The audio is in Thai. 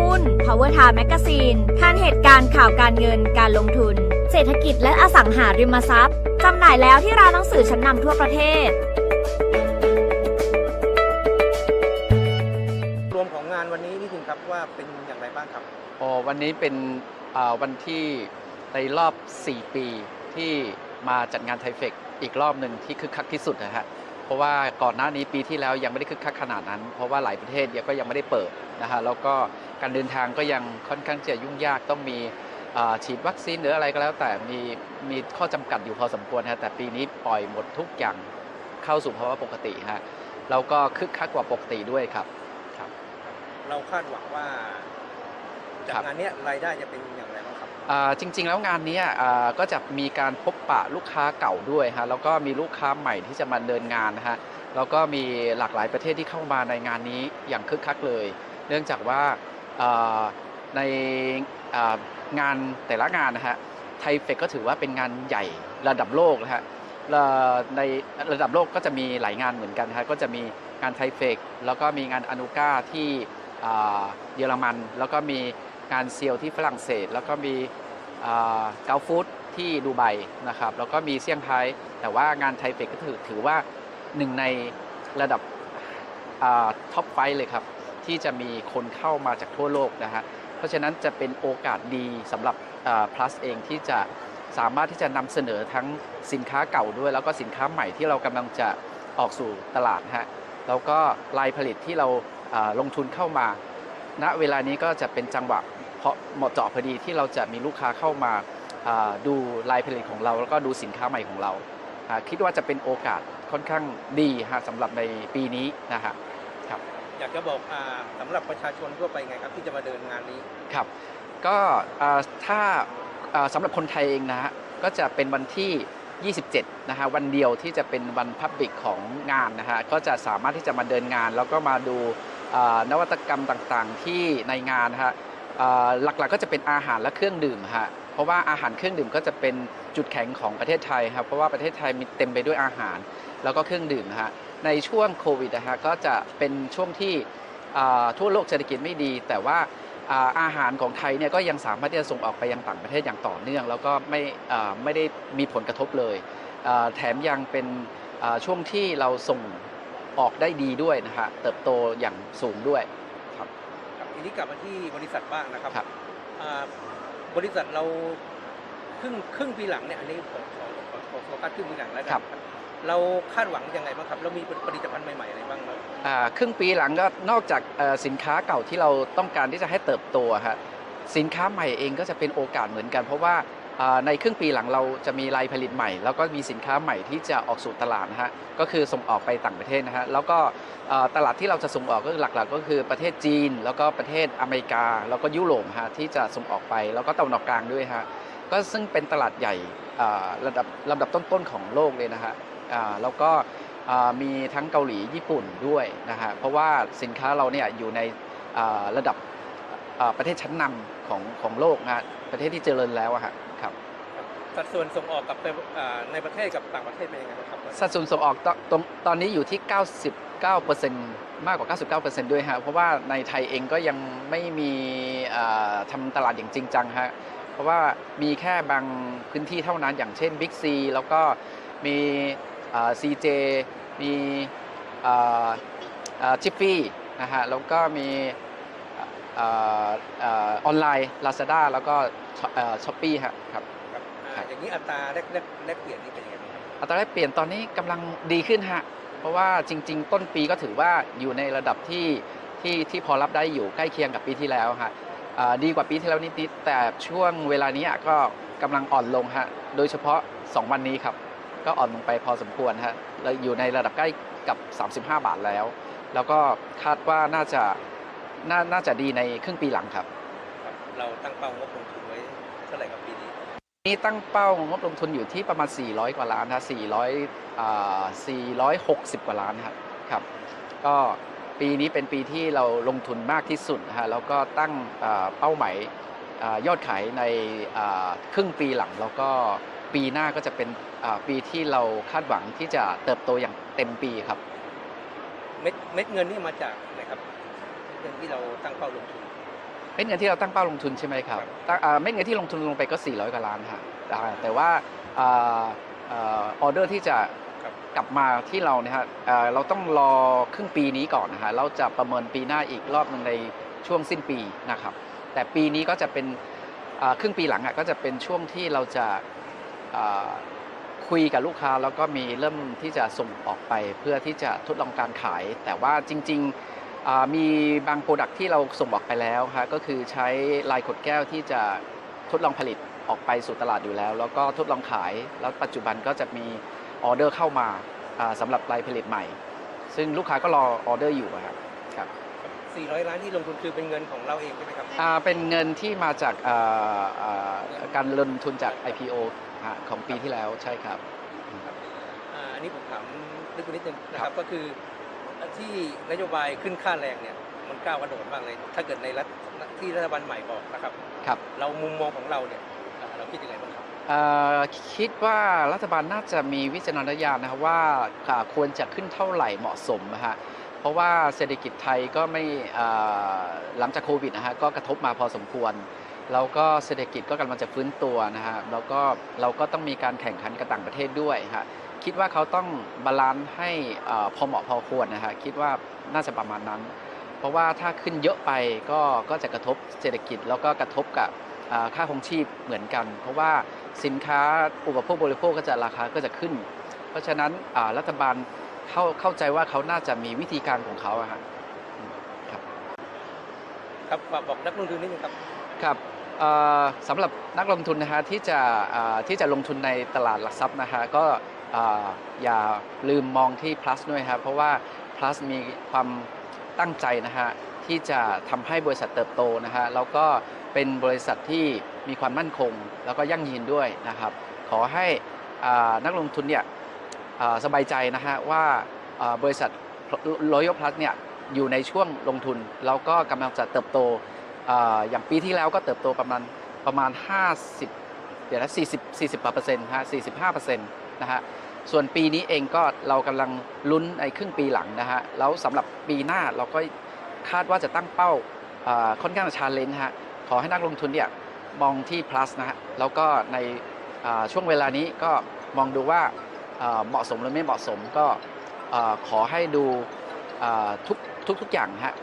หุ้น Power Time Magazine ทันเหตุการณ์ข่าวการเงินการลงทุน เศรษฐกิจและอสังหาริมทรัพย์จำหน่ายแล้วที่ร้านหนังสือชั้นนำทั่วประเทศ รวมของงานวันนี้นี่คุณครับว่าเป็นอย่างไรบ้างครับอ๋อวันนี้เป็นอ่าวันที่ในรอบ 4 ปีที่มาจัดงานไทเฟกอีกรอบหนึ่งที่คึกคักที่สุดนะฮะ เพราะว่าก่อนหน้านี้ปีที่แล้วยังไม่ได้คึกคักขนาดนั้น เพราะว่าหลายประเทศยังก็ยังไม่ได้เปิดนะฮะแล้วก็การเดินทางก็ยังค่อนข้างจะยุ่งยากต้องมีอ่าฉีดวัคซีนหรืออะไรก็แล้ว แต่มีมีข้อจำกัดอยู่พอสมควรฮะแต่ปีนี้ปล่อยหมดทุกอย่างเข้าสู่ภาวะปกติฮะแล้วก็คึกคักกว่าปกติด้วยครับครับ เราคาดหวังว่าจากครับงานเนี้ยรายได้จะเป็นอย่าง จริง ๆ แล้วงานนี้ก็จะมีการพบปะลูกค้าเก่าด้วยฮะแล้วก็มีลูกค้าใหม่ที่จะมาเดินงานนะฮะแล้วก็มีหลากหลายประเทศที่เข้ามาในงานนี้อย่างคึกคักเลย เนื่องจากว่าในงานแต่ละงานนะฮะไทเฟกก็ถือว่าเป็นงานใหญ่ระดับโลกนะฮะในระดับโลกก็จะมีหลายงานเหมือนกันฮะก็จะมีงานไทเฟกแล้วก็มีงานอนุก้าที่เยอรมัน แล้วก็มีงานเซียวที่ฝรั่งเศส แล้วก็มี เกาฟูดที่ดูไบนะครับแล้วก็มีเซี่ยงไฮ้แต่ว่างานไทเฟกก็ถือถือว่าหนึ่งในระดับท็อปไฟเลยครับ ที่จะมีคนเข้ามาจากทั่วโลกนะฮะเพราะฉะนั้นจะเป็นโอกาสดีสำหรับ plus เองที่จะสามารถที่จะนำเสนอทั้งสินค้าเก่าด้วย แล้วก็สินค้าใหม่ที่เรากำลังจะออกสู่ตลาดฮะแล้วก็ลายผลิตที่เราอ่าลงทุนเข้ามา ณเวลานี้ก็จะเป็นจังหวะ เพราะเหมาะเจาะพอดีที่เราจะมีลูกค้าเข้ามาอ่าดูลายผลิตของเรา แล้วก็ดูสินค้าใหม่ของเราอ่าคิดว่าจะเป็นโอกาสค่อนข้างดีฮะสำหรับในปีนี้นะฮะอยากจะบอกอาสำหรับประชาชนทั่วไปไงครับที่จะมาเดินงานนี้ครับ ก็อ่าถ้าอ่าสำหรับคนไทยเองนะฮะก็จะเป็นวันที่ 27 นะฮะวันเดียวที่จะเป็นวันพับบิกของงานนะฮะก็จะสามารถที่จะมาเดินงาน แล้วก็มาดูอ่านวัตกรรมต่างๆที่ในงานนะฮะอ่า หลักๆก็จะเป็นอาหารและเครื่องดื่มฮะเพราะว่าอาหารเครื่องดื่มก็จะเป็นจุดแข็งของประเทศไทยครับเพราะว่าประเทศไทยมีเต็มไปด้วยอาหาร แล้วก็เครื่องดื่มฮะในช่วงโควิดนะฮะก็จะเป็นช่วงที่ทั่วโลกเศรษฐกิจไม่ดี แต่ว่าอาหารของไทยเนี่ยก็ยังสามารถที่จะส่งออกไปยังต่างประเทศอย่างต่อเนื่อง แล้วก็ไม่ไม่ได้มีผลกระทบเลยแถมยังเป็นช่วงที่เราส่งออกได้ดีด้วยนะฮะเติบโตอย่างสูงด้วย ทีนี้กลับมาที่บริษัทบ้างนะครับครับ อ่าบริษัทเราครึ่งครึ่งปีหลังเนี่ยอันนี้ผมขอขอขอโฟกัสครึ่งปีหลังแล้วกัครับ เราคาดหวังยังไงบ้างครับ เรามีผลิตภัณฑ์ใหม่ๆอะไรบ้างไหม อ่าครึ่งปีหลังก็นอกจากเอ่อสินค้าเก่าที่เราต้องการที่จะให้เติบโตฮะสินค้าใหม่เองก็จะเป็นโอกาสเหมือนกัน เพราะว่าอ่า ในครึ่งปีหลังเราจะมีลายผลิตใหม่ แล้วก็มีสินค้าใหม่ที่จะออกสู่ตลาดนะฮะก็คือส่งออกไปต่างประเทศนะฮะแล้วก็ตลาดที่เราจะส่งออกก็หลักๆ ก็คือประเทศจีน แล้วก็ประเทศอเมริกา แล้วก็ยุโรปฮะที่จะส่งออกไป แล้วก็ตะวันออกกลางด้วยฮะก็ซึ่งเป็นตลาดใหญ่ระดับลำดับต้นๆของโลกเลยนะฮะแล้วก็มีทั้งเกาหลีญี่ปุ่นด้วยนะฮะเพราะว่าสินค้าเราเนี่ยอยู่ในระดับประเทศชั้นนำของของโลกนะฮะประเทศที่เจริญแล้วอะฮะ สัดส่วนส่งออกกับในประเทศกับต่างประเทศเป็นยังไงบ้างครับสัดส่วนส่งออกตตรงตอนนี้อยู่ที่ 99%มากกว่า 99%ด้วยฮะเพราะว่าในไทยเองก็ยังไม่มีอ่าทำตลาดอย่างจริงจังฮะเพราะว่ามีแค่บางพื้นที่เท่านั้นอย่างเช่น Big C แล้วก็มีซีเจมีจิฟฟี่นะฮะแล้วก็มีออนไลน์ Lazada แล้วก็ช้อปปี้ครับ อ่าครับอย่างนี้อัตราแลกแลกแลกเปลี่ยนนี่เป็นยังไงบ้างครับอัตราแลกเปลี่ยนตอนนี้กำลังดีขึ้นฮะ เพราะว่าจริง ๆ ต้นปีก็ถือว่าอยู่ในระดับที่ที่ที่พอรับได้อยู่ใกล้เคียงกับปีที่แล้วฮะอ่าดีกว่าปีที่แล้วนิดๆแต่ช่วงเวลานี้ก็กำลังอ่อนลงฮะโดยเฉพาะ 2 วันนี้ครับ ก็อ่อนลงไปพอสมควรฮะเราอยู่ในระดับใกล้กับ 35 บาทแล้ว แล้วก็คาดว่าน่าจะน่าน่าจะดีในครึ่งปีหลังครับ ครับ เราตั้งเป้างบลงทุนไว้เท่าไหร่กับปีนี้ นี้ตั้งเป้างบลงทุนอยู่ที่ประมาณ 400 กว่าล้านนะ400อ่า460 กว่าล้านครับครับ ก็ปีนี้เป็นปีที่เราลงทุนมากที่สุดนะฮะแล้วก็ตั้งอ่าเป้าหมายอายอดขายในอ่าครึ่งปีหลัง แล้วก็ปีหน้าก็จะเป็นอ่าปีที่เราคาดหวังที่จะเติบโตอย่างเต็มปีครับ เม็ดเม็ดเงินนี่มาจากไหนครับเงินที่เราตั้งเป้าลงทุน ม็ดเงินที่เราตั้งเป้าลงทุนใช่ไหมครับตั้งอ่าเม็ดเงินที่ลงทุนลงไปก็ 400 กว่าล้านฮะอ่าแต่ว่าอ่าอ่าออเดอร์ที่จะครับกลับมาที่เราเนี่ยฮะอ่าเราต้องรอครึ่งปีนี้ก่อนนะฮะเราจะประเมินปีหน้าอีกรอบหนึ่งในช่วงสิ้นปีนะครับ แต่ปีนี้ก็จะเป็นอ่าครึ่งปีหลังอะก็จะเป็นช่วงที่เราจะอ่าคุยกับลูกค้าแล้วก็มีเริ่มที่จะส่งออกไปเพื่อที่จะทดลองการขาย แต่ว่าจริงๆอ่า มีบางโปรดักที่เราส่งออกไปแล้วฮะก็คือใช้ลายขดแก้วที่จะทดลองผลิตออกไปสู่ตลาดอยู่แล้ว แล้วก็ทดลองขาย แล้วปัจจุบันก็จะมีออเดอร์เข้ามาอ่าสำหรับลายผลิตใหม่ ซึ่งลูกค้าก็รอออเดอร์อยู่อะครับครับ400 ล้านที่ลงทุนคือเป็นเงินของเราเองใช่ไหมครับอ่าเป็นเงินที่มาจากอ่าอ่าการลงทุนจาก IPO ฮะของปีที่แล้วใช่ครับอ่าอันนี้ผมถามลึกไปนิดนึงนะคครัรับบก็คือ ที่นโยบายขึ้นค่าแรงเนี่ยมันก้าวกระโดดมากเลย ถ้าเกิดในรัฐที่รัฐบาลใหม่บอกนะครับครับ เรามุมมองของเราเนี่ยอ่าเราคิดยังไงบ้างครับเอ่อคิดว่ารัฐบาลน่าจะมีวิจารณญาณนะครับว่าอ่าควรจะขึ้นเท่าไหร่เหมาะสมนะฮะเพราะว่าเศรษฐกิจไทยก็ไม่อ่าหลังจากโควิดนะฮะก็กระทบมาพอสมควรแล้วก็เศรษฐกิจก็กำลังจะฟื้นตัวนะฮะแล้วก็เราก็ต้องมีการแข่งขันกับต่างประเทศด้วยฮะ คิดว่าเขาต้องบาลานซ์ให้อ่าพอเหมาะพอควรนะฮะคิดว่าน่าจะประมาณนั้น เพราะว่าถ้าขึ้นเยอะไปก็ก็จะกระทบเศรษฐกิจ แล้วก็กระทบกับอ่าค่าครองชีพเหมือนกัน เพราะว่าสินค้าอุปโภคบริโภคก็จะราคาก็จะขึ้น เพราะฉะนั้นอ่ารัฐบาลเข้าเข้าใจว่าเขาน่าจะมีวิธีการของเขาอะฮะครับฝากบอกนักลงทุนนิดนึงครับครับเอ่อสำหรับนักลงทุนนะฮะที่จะอ่าที่จะลงทุนในตลาดหลักทรัพย์นะฮะก็ ออย่าลืมมองที่ plus ด้วยครับเพราะว่า plus มีความตั้งใจนะฮะที่จะทำให้บริษัทเติบโตนะฮะแล้วก็เป็นบริษัทที่มีความมั่นคง แล้วก็ยั่งยืนด้วยนะครับ ขอให้นักลงทุนเนี่ยสบายใจนะฮะว่าอ่าบริษัท Royal Plus เนี่ยอยู่ในช่วงลงทุน แล้วก็กำลังจะเติบโตออย่างปีที่แล้วก็เติบโตประมาณประมาณ 50เดี๋ยวนะ40 40กว่าเปอร์เซ็นต์ฮะ45เปอร์เซ็นต์ นะฮะส่วนปีนี้เองก็เรากำลังลุ้นในครึ่งปีหลังนะฮะแล้วสำหรับปีหน้าเราก็คาดว่าจะตั้งเป้าค่อนข้างชาเลนจ์ฮะขอให้นักลงทุนเนี่ยมองที่ plus นะฮะแล้วก็ในช่วงเวลานี้ก็มองดูว่าเหมาะสมหรือไม่เหมาะสมก็ขอให้ดูทุกทุกทุกอย่างนะฮะ